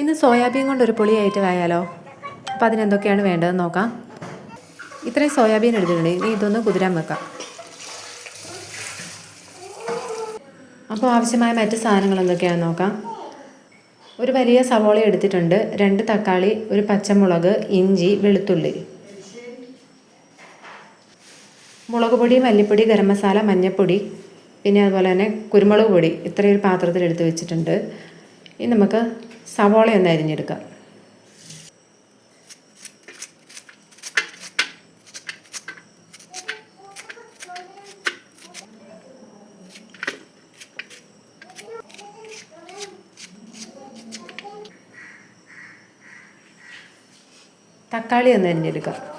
ഇന്ന് സോയാബീൻ കൊണ്ട് ഒരു പൊളി ആയാലോ അപ്പോൾ അതിനെന്തൊക്കെയാണ് വേണ്ടതെന്ന് നോക്കാം. ഇത്രയും സോയാബീൻ എടുത്തിട്ടുണ്ട്. ഇനി ഇതൊന്ന് കുതിരാൻ വെക്കാം. അപ്പോൾ ആവശ്യമായ മറ്റ് സാധനങ്ങൾ എന്തൊക്കെയാണെന്ന് നോക്കാം. ഒരു വലിയ സവോള എടുത്തിട്ടുണ്ട്. രണ്ട് തക്കാളി ഒരു പച്ചമുളക് ഇഞ്ചി വെളുത്തുള്ളി. മുളക് പൊടി മല്ലിപ്പൊടി ഗരം മസാല മഞ്ഞൾപ്പൊടി പിന്നെ അതുപോലെ തന്നെ കുരുമുളക് പൊടി. ഇത്രയും ഒരു പാത്രത്തിൽ എടുത്ത് വെച്ചിട്ടുണ്ട്. ഇനി നമുക്ക് സവോള ഒന്ന് അരിഞ്ഞെടുക്കാം. തക്കാളി ഒന്ന് അരിഞ്ഞെടുക്കാം.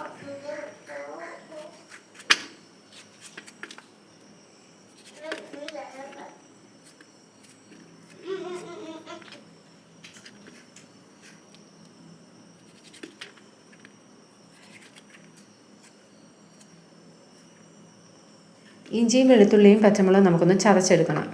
ഇഞ്ചിയും വെളുത്തുള്ളിയും പച്ചമുളകും നമുക്കൊന്ന് ചതച്ചെടുക്കണം.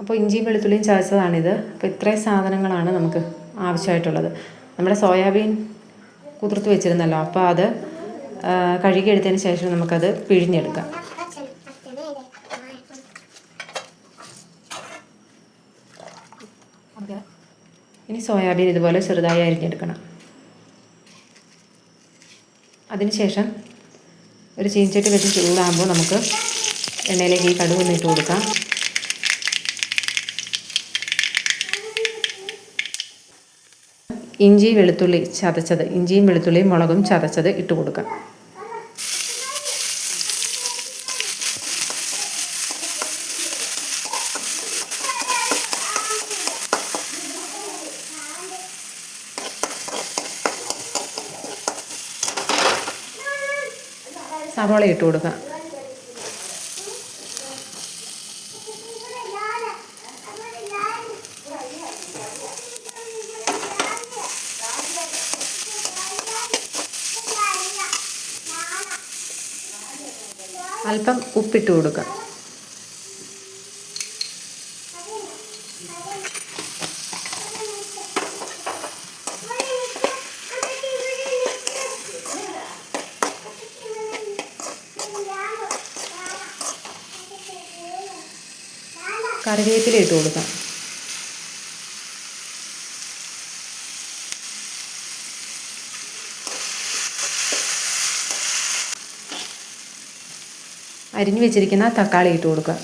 അപ്പോൾ ഇഞ്ചിയും വെളുത്തുള്ളിയും ചതച്ചതാണിത്. അപ്പോൾ ഇത്രയും സാധനങ്ങളാണ് നമുക്ക് ആവശ്യമായിട്ടുള്ളത്. നമ്മുടെ സോയാബീൻ കുതിർത്ത് വെച്ചിരുന്നല്ലോ. അപ്പോൾ അത് കഴുകിയെടുത്തതിന് ശേഷം നമുക്കത് പിഴിഞ്ഞെടുക്കാം. ഇനി സോയാബീൻ ഇതുപോലെ ചെറുതായി അരിഞ്ഞെടുക്കണം. അതിനുശേഷം ഒരു ചീഞ്ചട്ടി വെച്ച് ചൂടാകുമ്പോൾ നമുക്ക് എണ്ണയിലേക്ക് ഈ കടുക് ഒന്ന് ഇട്ട് കൊടുക്കാം. ഇഞ്ചി വെളുത്തുള്ളി ചതച്ചത്. ഇഞ്ചിയും വെളുത്തുള്ളിയും മുളകും ചതച്ചത് ഇട്ട് കൊടുക്കാം. സവാള ഇട്ട് കൊടുക്കാം. അല്പം ഉപ്പിട്ട് കൊടുക്കാം. കറിവേപ്പില ഇട്ട് കൊടുക്കാം. അരിഞ്ഞു വെച്ചിരിക്കുന്ന തക്കാളി ഇട്ട് കൊടുക്കുക.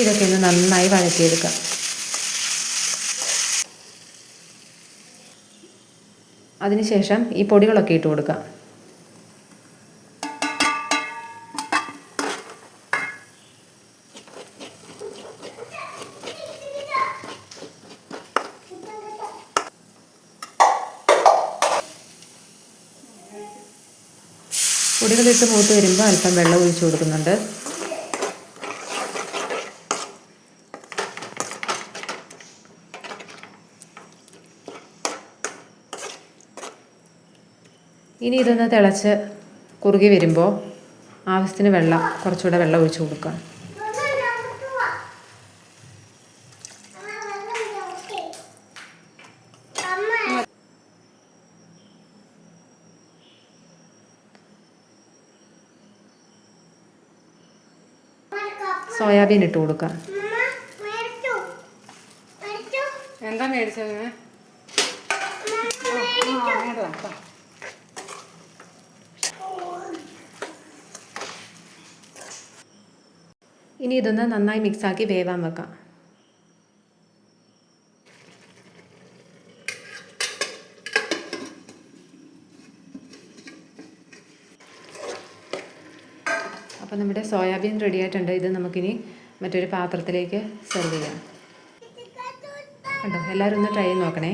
ഇതൊക്കെ ഒന്ന് നന്നായി വഴറ്റിയെടുക്കുക. അതിനുശേഷം ഈ പൊടികളൊക്കെ ഇട്ട് കൊടുക്കാം പൊടികളിട്ട് മൂത്ത് വരുമ്പോൾ അല്പം വെള്ളം ഒഴിച്ചു കൊടുക്കുന്നുണ്ട്. ഇനി ഇതൊന്ന് തിളച്ച് കുറുകി വരുമ്പോൾ ആവശ്യത്തിന് വെള്ളം കുറച്ചുകൂടെ വെള്ളം ഒഴിച്ചു കൊടുക്കാം. സോയാബീൻ ഇട്ട് കൊടുക്കുക എന്താ മേടിച്ചത്? ഇനി ഇതൊന്ന് നന്നായി മിക്സാക്കി വേവാൻ വെക്കാം. അപ്പോൾ നമ്മുടെ സോയാബീൻ റെഡി ആയിട്ടുണ്ട്. ഇത് നമുക്കിനി മറ്റൊരു പാത്രത്തിലേക്ക് സെർവ് ചെയ്യാം. കണ്ടോ? എല്ലാവരും ഒന്ന് ട്രൈ ചെയ്ത് നോക്കണേ.